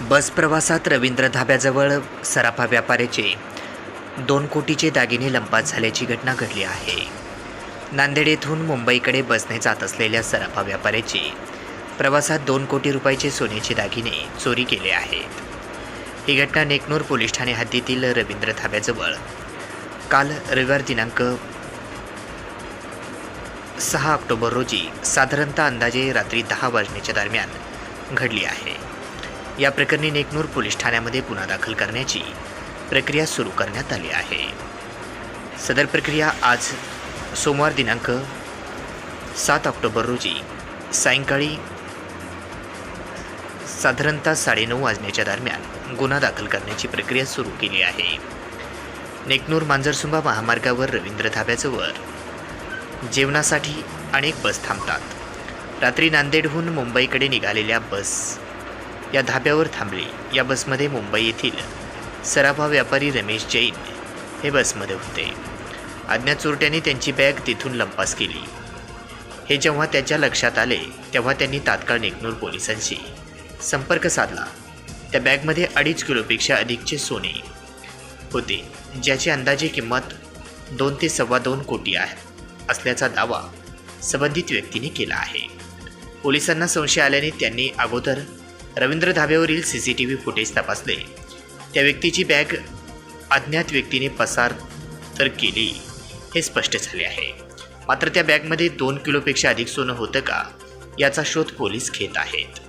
बस प्रवासात रवींद्र धाब्याजवळ सराफा व्यापाऱ्याचे दोन कोटीचे दागिने लंपात झाल्याची घटना घडली आहे. नांदेड येथून मुंबईकडे बसने जात असलेल्या सराफा व्यापाऱ्याचे प्रवासात दोन कोटी रुपयाचे सोन्याचे दागिने चोरी केले आहेत. ही घटना नेकनूर पोलीस ठाणे हद्दीतील रवींद्र धाब्याजवळ काल रविवार दिनांक सहा ऑक्टोबर रोजी साधारणतः अंदाजे रात्री दहा वाजण्याच्या दरम्यान घडली आहे. या प्रकरणी नेकनूर पोलीस ठाण्यामध्ये गुन्हा दाखल करण्याची प्रक्रिया सुरू करण्यात आली आहे. सदर प्रक्रिया आज सोमवार दिनांक सात ऑक्टोबर रोजी सायंकाळी साधारणतः साडेनऊ वाजण्याच्या दरम्यान गुन्हा दाखल करण्याची प्रक्रिया सुरू केली आहे. नेकनूर मांजरसुंबा महामार्गावर रवींद्र धाब्याजवळ जेवणासाठी अनेक बस थांबतात. रात्री नांदेडहून मुंबईकडे निघालेल्या बस या धाब्यावर थांबली. या बसमध्ये मुंबई येथील सराफा व्यापारी रमेश जैन हे बसमध्ये होते. अज्ञात चोरट्यांनी त्यांची बॅग तिथून लंपास केली. हे जेव्हा त्याच्या लक्षात आले तेव्हा त्यांनी तात्काळ नेकनूर पोलिसांशी संपर्क साधला. त्या बॅगमध्ये अडीच किलोपेक्षा अधिकचे सोने होते ज्याची अंदाजे किंमत दोन ते सव्वा दोन कोटी आहे असल्याचा दावा संबंधित व्यक्तीने केला आहे. पोलिसांना संशय आल्याने त्यांनी अगोदर Ravindra धाब्यावरील C C T V footage तपासले. त्या व्यक्तीची बॅग अज्ञात व्यक्तीने पसार तर केली हे स्पष्ट झाले आहे. मात्र त्या बॅगमध्ये दोन किलोपेक्षा अधिक सोनं होतं का याचा शोध पोलीस घेत आहेत.